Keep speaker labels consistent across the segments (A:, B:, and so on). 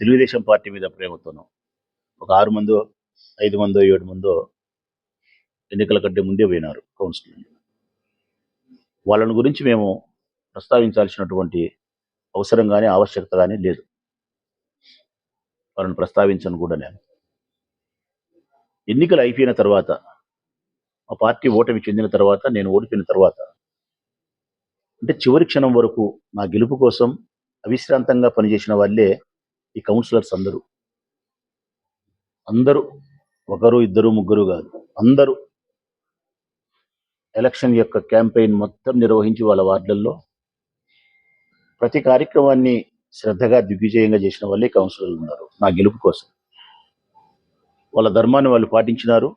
A: Telugu Desam party మీద ప్రేమతోనో ఒక ఆరు మందో ఐదు మందో ఏడు మందో ఎన్నికల కంటే ముందే పోయినారు కౌన్సిలింగ్ వాళ్ళని గురించి మేము ప్రస్తావించాల్సినటువంటి అవసరం కానీ ఆవశ్యకత కానీ లేదు. వాళ్ళని ప్రస్తావించను కూడా నేను. ఎన్నికలు అయిపోయిన తర్వాత ఆ పార్టీ ఓటమి చెందిన తర్వాత నేను ఓడిపోయిన తర్వాత అంటే చివరి క్షణం వరకు నా గెలుపు కోసం అవిశ్రాంతంగా పనిచేసిన వాళ్ళే ఈ కౌన్సిలర్స్ అందరూ. అందరూ ఒకరు ఇద్దరు ముగ్గురు కాదు. అందరూ ఎలక్షన్ యొక్క క్యాంపెయిన్ మొత్తం నిర్వహించి వాళ్ళ వార్డులలో ప్రతి కార్యక్రమాన్ని శ్రద్ధగా దిగ్విజయంగా చేసిన వాళ్ళే కౌన్సిలర్లు ఉన్నారు నా గెలుపు కోసం. వాళ్ళ ధర్మాన్ని వాళ్ళు పాటించినారు.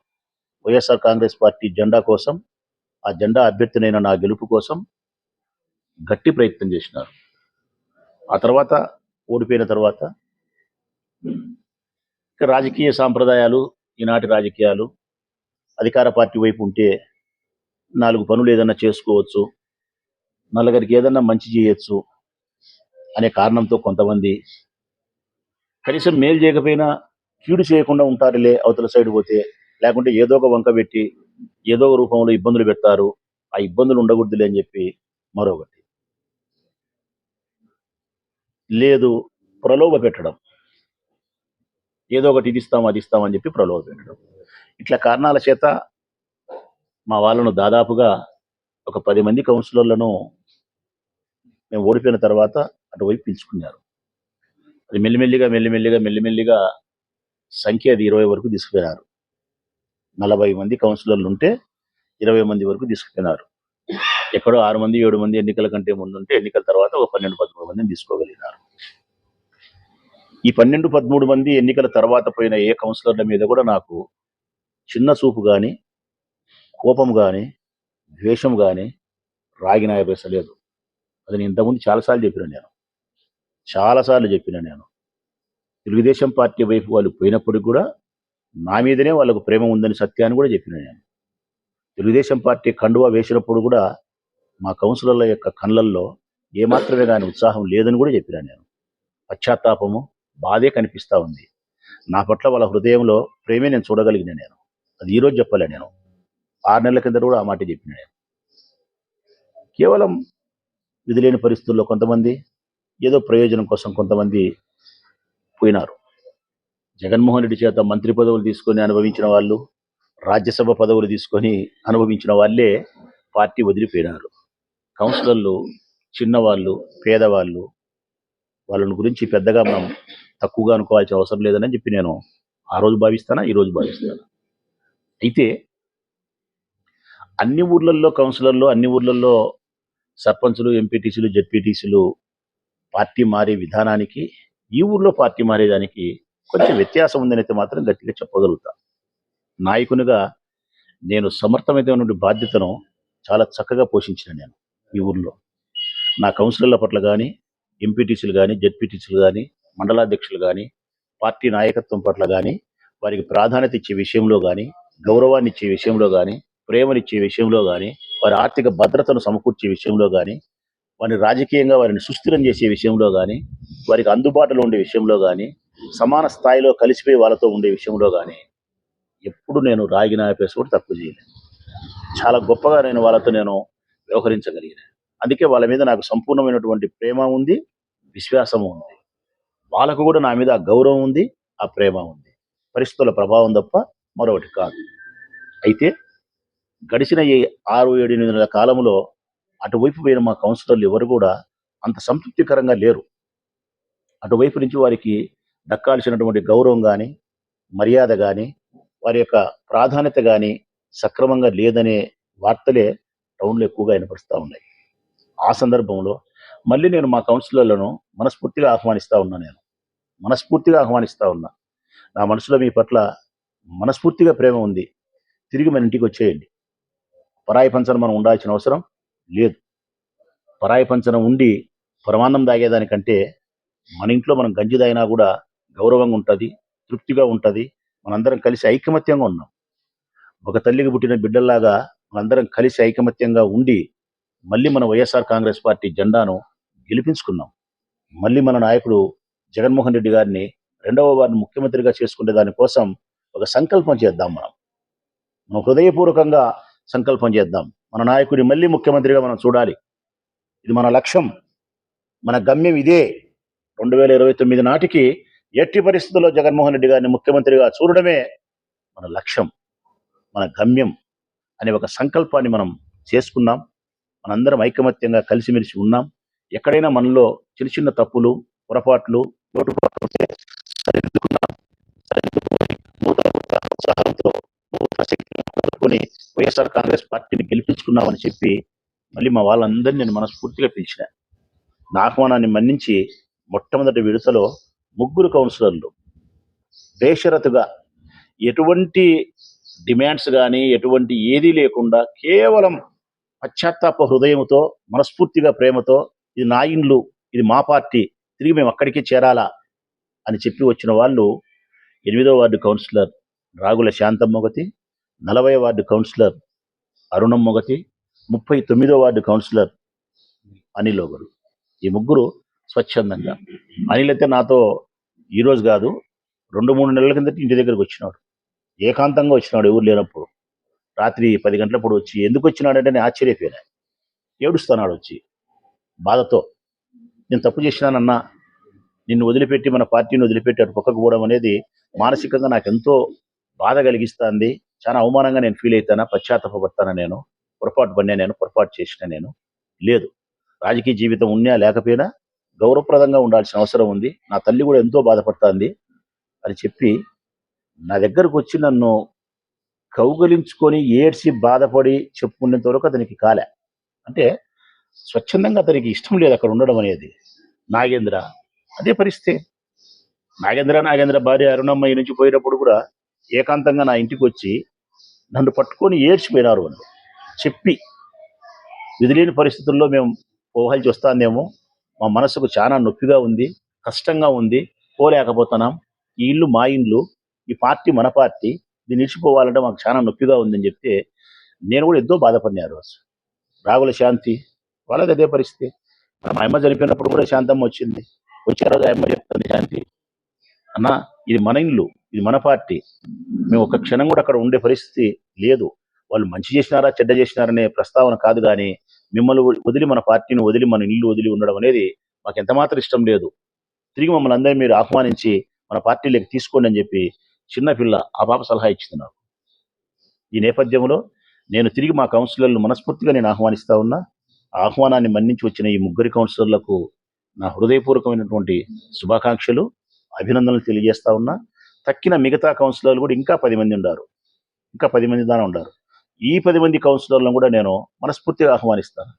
A: వైఎస్ఆర్ కాంగ్రెస్ పార్టీ జెండా కోసం ఆ జెండా అభ్యర్థినైన నా గెలుపు కోసం గట్టి ప్రయత్నం చేసినారు. ఆ తర్వాత ఓడిపోయిన తర్వాత రాజకీయ సాంప్రదాయాలు ఈనాటి రాజకీయాలు అధికార పార్టీ వైపు ఉంటే నాలుగు పనులు ఏదన్నా చేసుకోవచ్చు నలుగురికి ఏదన్నా మంచి చేయొచ్చు అనే కారణంతో కొంతమంది కనీసం మేలు చేయకపోయినా కీడు చేయకుండా ఉంటారులే అవతల సైడ్ పోతే లేకుంటే ఏదో ఒక వంక పెట్టి ఏదో ఒక రూపంలో ఇబ్బందులు పెడతారు ఆ ఇబ్బందులు ఉండకూడదులే అని చెప్పి మరొకటి. లేదు ప్రలోభ పెట్టడం. ఏదో ఒకటి ఇది ఇస్తాం అది ఇస్తాం అని చెప్పి ప్రలోభ పెట్టడం ఇట్లా కారణాల చేత మా వాళ్ళను దాదాపుగా ఒక పది మంది కౌన్సిలర్లను మేము ఓడిపోయిన తర్వాత అటువైపు పిలుచుకున్నారు. అది మెల్లిమెల్లిగా మెల్లిమెల్లిగా మెల్లిమెల్లిగా సంఖ్య అది ఇరవై వరకు తీసుకుపోయినారు. నలభై మంది కౌన్సిలర్లు ఉంటే ఇరవై మంది వరకు తీసుకుపోయినారు. ఎక్కడో ఆరు మంది ఏడు మంది ఎన్నికల కంటే ముందు ఉంటే ఎన్నికల తర్వాత ఒక పన్నెండు పదమూడు మందిని తీసుకోగలిగినారు. ఈ పన్నెండు పదమూడు మంది ఎన్నికల తర్వాత పోయిన ఏ కౌన్సిలర్ల మీద కూడా నాకు చిన్న చూపు కానీ కోపం కానీ ద్వేషం కానీ రాగినాయ లేదు. అది నేను ఇంతకుముందు చాలాసార్లు చెప్పిన నేను. చాలాసార్లు చెప్పిన నేను. తెలుగుదేశం పార్టీ వైపు వాళ్ళు పోయినప్పటికి కూడా నా మీదనే వాళ్ళకు ప్రేమ ఉందని సత్యాన్ని కూడా చెప్పిన నేను. తెలుగుదేశం పార్టీ కండువా వేసినప్పుడు కూడా మా కౌన్సిలర్ల యొక్క కళ్ళల్లో ఏమాత్రమే కానీ ఉత్సాహం లేదని కూడా చెప్పిన నేను. పశ్చాత్తాపము బాధే కనిపిస్తా ఉంది. నా పట్ల వాళ్ళ హృదయంలో ప్రేమే నేను చూడగలిగిన నేను. అది ఈరోజు చెప్పలే నేను. ఆరు నెలల కింద కూడా ఆ మాట చెప్పిన నేను. కేవలం విధిలేని పరిస్థితుల్లో కొంతమంది ఏదో ప్రయోజనం కోసం కొంతమంది పోయినారు. జగన్మోహన్ రెడ్డి చేత మంత్రి పదవులు తీసుకొని అనుభవించిన వాళ్ళు రాజ్యసభ పదవులు తీసుకొని అనుభవించిన వాళ్ళే పార్టీ వదిలిపోయినారు. కౌన్సిలర్లు చిన్నవాళ్ళు పేదవాళ్ళు వాళ్ళని గురించి పెద్దగా మనం తక్కువగా అనుకోవాల్సిన అవసరం లేదని చెప్పి నేను ఆ రోజు భావిస్తానా ఈ రోజు భావిస్తాను? అయితే అన్ని ఊర్లలో కౌన్సిలర్లు అన్ని ఊర్లలో సర్పంచులు ఎంపీటీసీలు జెడ్పీటీసీలు పార్టీ మారే విధానానికి ఈ ఊర్లో పార్టీ మారేదానికి కొంచెం వ్యత్యాసం ఉందని అయితే మాత్రం గట్టిగా చెప్పగలుగుతా. నాయకునిగా నేను సమర్థమైనటువంటి బాధ్యతను చాలా చక్కగా పోషించిన నేను ఈ ఊర్లో. నా కౌన్సిలర్ల పట్ల కానీ ఎంపీటీసీలు కానీ జడ్పీటీసీలు కానీ మండలాధ్యక్షులు కానీ పార్టీ నాయకత్వం పట్ల కానీ వారికి ప్రాధాన్యత ఇచ్చే విషయంలో కానీ గౌరవాన్ని ఇచ్చే విషయంలో కానీ ప్రేమనిచ్చే విషయంలో కానీ వారి ఆర్థిక భద్రతను సమకూర్చే విషయంలో కానీ వారిని రాజకీయంగా వారిని సుస్థిరం చేసే విషయంలో కానీ వారికి అందుబాటులో ఉండే విషయంలో కానీ సమాన స్థాయిలో కలిసిపోయి వాళ్ళతో ఉండే విషయంలో కానీ ఎప్పుడు నేను రాగి నాయపేసి కూడా తక్కువ చేయలేదు. చాలా గొప్పగా నేను వాళ్ళతో నేను వ్యవహరించగలిగిన. అందుకే వాళ్ళ మీద నాకు సంపూర్ణమైనటువంటి ప్రేమ ఉంది. విశ్వాసము ఉంది వాళ్ళకు కూడా నా మీద ఆ గౌరవం ఉంది ఆ ప్రేమ ఉంది. పరిస్థితుల ప్రభావం తప్ప మరొకటి కాదు. అయితే గడిచిన ఈ ఆరు ఏడు ఎనిమిది నెలల కాలంలో అటువైపు పోయిన మా కౌన్సిలర్లు ఎవరు కూడా అంత సంతృప్తికరంగా లేరు. అటువైపు నుంచి వారికి దక్కాల్సినటువంటి గౌరవం కానీ మర్యాద కానీ వారి యొక్క ప్రాధాన్యత కానీ సక్రమంగా లేదనే వార్తలే టౌన్లో ఎక్కువగా వినపరుస్తూ ఉన్నాయి. ఆ సందర్భంలో మళ్ళీ నేను మా కౌన్సిలర్లను మనస్ఫూర్తిగా ఆహ్వానిస్తూ ఉన్నా నేను. మనస్ఫూర్తిగా ఆహ్వానిస్తూ ఉన్నా. నా మనసులో మీ పట్ల మనస్ఫూర్తిగా ప్రేమ ఉంది. తిరిగి మన ఇంటికి వచ్చేయండి. పరాయి పంచన మనం ఉండాల్సిన అవసరం లేదు. పరాయి పంచన ఉండి పరమాన్నం తాగేదానికంటే మన ఇంట్లో మనం గంజి తాగినా కూడా గౌరవంగా ఉంటుంది తృప్తిగా ఉంటుంది. మనందరం కలిసి ఐకమత్యంగా ఉన్నాం. ఒక తల్లికి పుట్టిన బిడ్డల్లాగా మనందరం కలిసి ఐకమత్యంగా ఉండి మళ్ళీ మన వైఎస్ఆర్ కాంగ్రెస్ పార్టీ జెండాను గెలిపించుకున్నాం. మళ్ళీ మన నాయకుడు జగన్మోహన్ రెడ్డి గారిని రెండవ వారిని ముఖ్యమంత్రిగా చేసుకునే దానికోసం ఒక సంకల్పం చేద్దాం మనం. మనం హృదయపూర్వకంగా సంకల్పం చేద్దాం. మన నాయకుడిని మళ్ళీ ముఖ్యమంత్రిగా మనం చూడాలి. ఇది మన లక్ష్యం. మన గమ్యం ఇదే. రెండు వేల ఇరవై తొమ్మిది నాటికి ఎట్టి పరిస్థితుల్లో జగన్మోహన్ రెడ్డి గారిని ముఖ్యమంత్రిగా చూడడమే మన లక్ష్యం మన గమ్యం అనే ఒక సంకల్పాన్ని మనం చేసుకున్నాం. మనందరం ఐకమత్యంగా కలిసిమెలిసి ఉన్నాం. ఎక్కడైనా మనలో చిన్న చిన్న తప్పులు పొరపాట్లు లోటుపాట్లు ఉంటే సరిదిద్దుకొని నూతన ఉత్సాహంతో నూతన శక్తిని కోరుకొని వైఎస్ఆర్ కాంగ్రెస్ పార్టీని గెలిపించుకున్నామని చెప్పి మళ్ళీ మా వాళ్ళందరినీ నేను మనస్ఫూర్తిగా పిలిచిన. నా ఆహ్వానాన్ని మన్నించి మొట్టమొదటి విడతలో ముగ్గురు కౌన్సిలర్లు బేషరతుగా ఎటువంటి డిమాండ్స్ కానీ ఎటువంటి ఏదీ లేకుండా కేవలం పశ్చాత్తాప హృదయంతో మనస్ఫూర్తిగా ప్రేమతో ఇది నా ఇండ్లు ఇది మా పార్టీ తిరిగి మేము అక్కడికే చేరాలా? అని చెప్పి వచ్చిన వాళ్ళు ఎనిమిదో వార్డు కౌన్సిలర్ రాగుల శాంతం మొగతి నలభై వార్డు కౌన్సిలర్ అరుణం మొగతి ముప్పై తొమ్మిదో వార్డు కౌన్సిలర్ అనిల్ ఒకరు. ఈ ముగ్గురు స్వచ్ఛందంగా. అనిల్ అయితే నాతో ఈరోజు కాదు రెండు మూడు నెలల కిందట ఇంటి దగ్గరకు వచ్చినాడు. ఏకాంతంగా వచ్చినాడు ఎవరు లేనప్పుడు. రాత్రి పది గంటలప్పుడు వచ్చి ఎందుకు వచ్చినాడంటే నేను ఆశ్చర్యపోయినా. ఏడుస్తున్నాడు వచ్చి. బాధతో నేను తప్పు చేసినానన్నా నిన్ను వదిలిపెట్టి మన పార్టీని వదిలిపెట్టి అటు పక్కకు పోవడం అనేది మానసికంగా నాకు ఎంతో బాధ కలిగిస్తుంది. చాలా అవమానంగా నేను ఫీల్ అవుతానా పశ్చాత్తాపడతానా నేను? పొరపాటు పడినా నేను? పొరపాటు చేసిన నేను? లేదు. రాజకీయ జీవితం ఉన్నా లేకపోయినా గౌరవప్రదంగా ఉండాల్సిన అవసరం ఉంది. నా తల్లి కూడా ఎంతో బాధపడుతుంది. అని చెప్పి నా దగ్గరకు వచ్చి నన్ను కౌగలించుకొని ఏడ్చి బాధపడి చెప్పుకునేంత వరకు అతనికి కాలే. అంటే స్వచ్ఛందంగా అతనికి ఇష్టం లేదు అక్కడ ఉండడం అనేది. నాగేంద్ర అదే పరిస్థితి. నాగేంద్ర నాగేంద్ర భార్య అరుణమ్మ ఈ నుంచి పోయినప్పుడు కూడా ఏకాంతంగా నా ఇంటికి వచ్చి నన్ను పట్టుకొని ఏడ్చిపోయినారు వాళ్ళు. చెప్పి విధిలేని పరిస్థితుల్లో మేము పోవాల్సి వస్తానేమో మా మనసుకు చాలా నొప్పిగా ఉంది కష్టంగా ఉంది పోలేకపోతున్నాం. ఈ ఇల్లు మా ఇండ్లు ఈ పార్టీ మన పార్టీ దీన్ని నిలిచిపోవాలంటే మాకు చాలా నొప్పిగా ఉందని చెప్తే నేను కూడా ఎంతో బాధపడినా రోజు రాగుల శాంతి. వాళ్ళది అదే పరిస్థితి. మా అమ్మ చనిపోయినప్పుడు కూడా శాంతమ్మ వచ్చింది. వచ్చే రోజు అమ్మ చెప్తుంది శాంతి అన్న ఇది మన ఇల్లు ఇది మన పార్టీ. మేము ఒక క్షణం కూడా అక్కడ ఉండే పరిస్థితి లేదు. వాళ్ళు మంచి చేసినారా చెడ్డ చేసినారనే ప్రస్తావన కాదు కానీ మిమ్మల్ని వదిలి మన పార్టీని వదిలి మన ఇల్లు వదిలి ఉండడం అనేది మాకు ఎంతమాత్రం ఇష్టం లేదు. తిరిగి మమ్మల్ని అందరినీ మీరు ఆహ్వానించి మన పార్టీలోకి తీసుకోండి అని చెప్పి చిన్నపిల్ల ఆ పాప సలహా ఇచ్చింది నాకు. ఈ నేపథ్యంలో నేను తిరిగి మా కౌన్సిలర్లు మనస్ఫూర్తిగా నేను ఆహ్వానిస్తా ఉన్నా. ఆహ్వానాన్ని మన్నించి వచ్చిన ఈ ముగ్గురి కౌన్సిలర్లకు నా హృదయపూర్వకమైనటువంటి శుభాకాంక్షలు అభినందనలు తెలియజేస్తా ఉన్నా. తక్కిన మిగతా కౌన్సిలర్లు కూడా ఇంకా పది మంది ఉన్నారు ఇంకా పది మంది దాకా ఉన్నారు ఈ పది మంది కౌన్సిలర్లను కూడా నేను మనస్ఫూర్తిగా ఆహ్వానిస్తాను.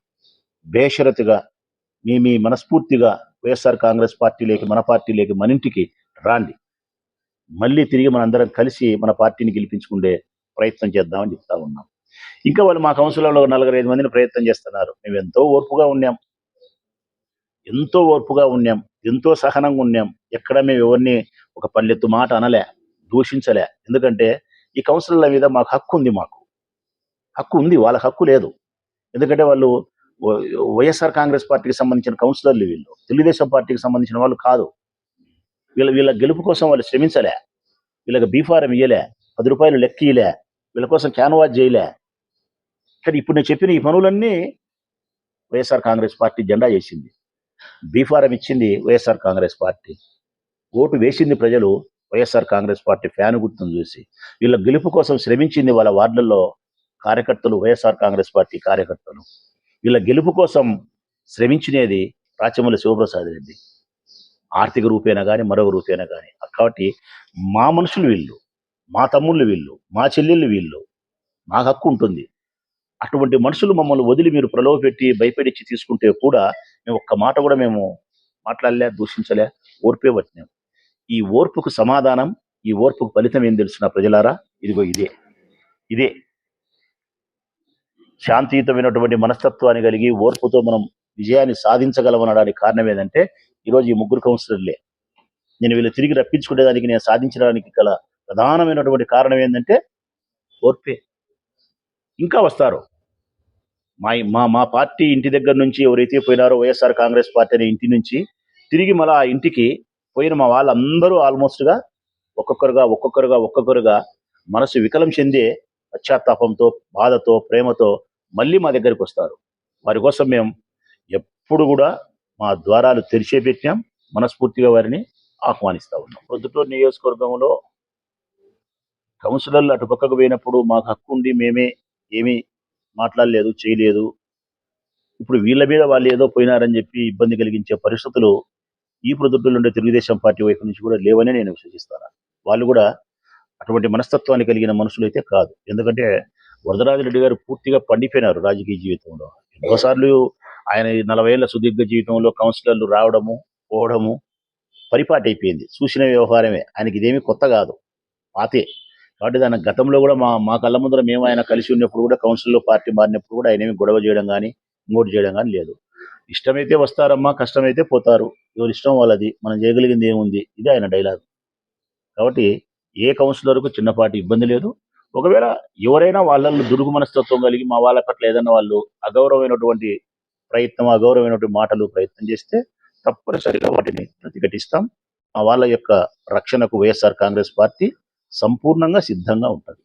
A: బేషరతుగా మీ మీ మనస్ఫూర్తిగా వైఎస్ఆర్ కాంగ్రెస్ పార్టీలోకి మన పార్టీలోకి మన ఇంటికి రాండి. మళ్ళీ తిరిగి మనందరం కలిసి మన పార్టీని గెలిపించుకునే ప్రయత్నం చేద్దామని చెప్తా ఉన్నాం. ఇంకా వాళ్ళు మా కౌన్సిలర్లో నలుగురు ఐదు మందిని ప్రయత్నం చేస్తున్నారు. మేము ఎంతో ఓర్పుగా ఉన్నాం. ఎంతో ఓర్పుగా ఉన్నాం. ఎంతో సహనంగా ఉన్నాం. ఎక్కడ మేము ఎవరిని ఒక పల్లెత్తు మాట అనలే దూషించలే. ఎందుకంటే ఈ కౌన్సిలర్ల మీద మాకు హక్కు ఉంది మాకు. హక్కు ఉంది వాళ్ళ హక్కు లేదు. ఎందుకంటే వాళ్ళు వైఎస్ఆర్ కాంగ్రెస్ పార్టీకి సంబంధించిన కౌన్సిలర్లు వీళ్ళు. తెలుగుదేశం పార్టీకి సంబంధించిన వాళ్ళు కాదు. వీళ్ళ వీళ్ళ గెలుపు కోసం వాళ్ళు శ్రమించలే. వీళ్ళకి బీఫారం ఇయ్యలే పది రూపాయలు లెక్క ఇయ్యలే. వీళ్ళ కోసం క్యాన్వాస్ చేయలే. కానీ ఇప్పుడు నేను చెప్పిన ఈ పనులన్నీ వైఎస్ఆర్ కాంగ్రెస్ పార్టీ జెండా చేసింది. బీఫారం ఇచ్చింది వైఎస్ఆర్ కాంగ్రెస్ పార్టీ. ఓటు వేసింది ప్రజలు వైఎస్ఆర్ కాంగ్రెస్ పార్టీ ఫ్యాన్ గుర్తును చూసి. వీళ్ళ గెలుపు కోసం శ్రమించింది వాళ్ళ వార్డులలో కార్యకర్తలు వైఎస్ఆర్ కాంగ్రెస్ పార్టీ కార్యకర్తలు. వీళ్ళ గెలుపు కోసం శ్రమించినది రాచమల్లి శివప్రసాద్ రెడ్డి. ఆర్థిక రూపేనా కానీ మరొక రూపేనా కానీ కాబట్టి మా మనుషులు వీళ్ళు మా తమ్ముళ్ళు వీళ్ళు మా చెల్లెళ్ళు వీళ్ళు. మాకు హక్కు ఉంటుంది. అటువంటి మనుషులు మమ్మల్ని వదిలి మీరు ప్రలోభ పెట్టి భయపెడిచ్చి తీసుకుంటే కూడా మేము ఒక్క మాట కూడా మేము మాట్లాడలే దూషించలే ఓర్పే పట్టినాం. ఈ ఓర్పుకు సమాధానం ఈ ఓర్పుకు ఫలితం ఏం తెలుసిన ప్రజలారా? ఇదిగో ఇదే. ఇదే. శాంతియుతమైనటువంటి మనస్తత్వాన్ని కలిగి ఓర్పుతో మనం విజయాన్ని సాధించగలమనడానికి కారణం ఏంటంటే ఈరోజు ఈ ముగ్గురు కౌన్సిలర్లే. నేను వీళ్ళు తిరిగి రప్పించుకునేదానికి నేను సాధించడానికి గల ప్రధానమైనటువంటి కారణం ఏంటంటే ఓర్పే. ఇంకా వస్తారు. మా మా మా పార్టీ ఇంటి దగ్గర నుంచి ఎవరైతే పోయినారో వైఎస్ఆర్ కాంగ్రెస్ పార్టీ అనే ఇంటి నుంచి తిరిగి మళ్ళీ ఆ ఇంటికి పోయిన మా వాళ్ళందరూ ఆల్మోస్ట్గా ఒక్కొక్కరుగా ఒక్కొక్కరుగా ఒక్కొక్కరుగా మనసు వికలం చెందే పశ్చాత్తాపంతో బాధతో ప్రేమతో మళ్ళీ మా దగ్గరికి వస్తారు. వారి కోసం మేము ఎప్పుడు కూడా మా ద్వారాలు తెరిచే పెట్టాం మనస్ఫూర్తిగా వారిని ఆహ్వానిస్తా ఉన్నాం. ప్రొద్దుటూరు నియోజకవర్గంలో కౌన్సిలర్లు అటు పక్కకు పోయినప్పుడు మాకు హక్కు ఉండి మేమే ఏమీ మాట్లాడలేదు చేయలేదు. ఇప్పుడు వీళ్ళ మీద వాళ్ళు ఏదో పోయినారని చెప్పి ఇబ్బంది కలిగించే పరిస్థితులు ఈ ప్రొద్దుల్లో ఉండే తెలుగుదేశం పార్టీ వైపు నుంచి కూడా లేవని నేను విశ్వసిస్తాను. వాళ్ళు కూడా అటువంటి మనస్తత్వాన్ని కలిగిన మనుషులు అయితే కాదు. ఎందుకంటే వరదరాజరెడ్డి గారు పూర్తిగా పండిపోయినారు రాజకీయ జీవితంలో. ఎన్నోసార్లు ఆయన నలభై ఏళ్ళ సుదీర్ఘ జీవితంలో కౌన్సిలర్లు రావడము పోవడము పరిపాటి అయిపోయింది. చూసిన వ్యవహారమే. ఆయనకి ఇదేమీ కొత్త కాదు. పాతే. కాబట్టి దాని గతంలో కూడా మా మా కళ్ళ ముందర మేము ఆయన కలిసి ఉన్నప్పుడు కూడా కౌన్సిల్లో పార్టీ మారినప్పుడు కూడా ఆయన ఏమి గొడవ చేయడం కానీ ఇంకోటి చేయడం కానీ లేదు. ఇష్టమైతే వస్తారమ్మా కష్టమైతే పోతారు. ఎవరి ఇష్టం వాళ్ళది. మనం చేయగలిగింది ఏముంది? ఇది ఆయన డైలాగ్. కాబట్టి ఏ కౌన్సిలర్కు చిన్నపాటి ఇబ్బంది లేదు. ఒకవేళ ఎవరైనా వాళ్ళల్లో దురుగు మనస్తత్వం కలిగి మా వాళ్ళ పట్ల ఏదైనా వాళ్ళు అగౌరవమైనటువంటి ప్రయత్నం అగౌరవమైనటువంటి మాటలు ప్రయత్నం చేస్తే తప్పనిసరిగా వాటిని ప్రతిఘటిస్తాం. మా వాళ్ళ యొక్క రక్షణకు వైఎస్ఆర్ కాంగ్రెస్ పార్టీ సంపూర్ణంగా సిద్ధంగా ఉంటుంది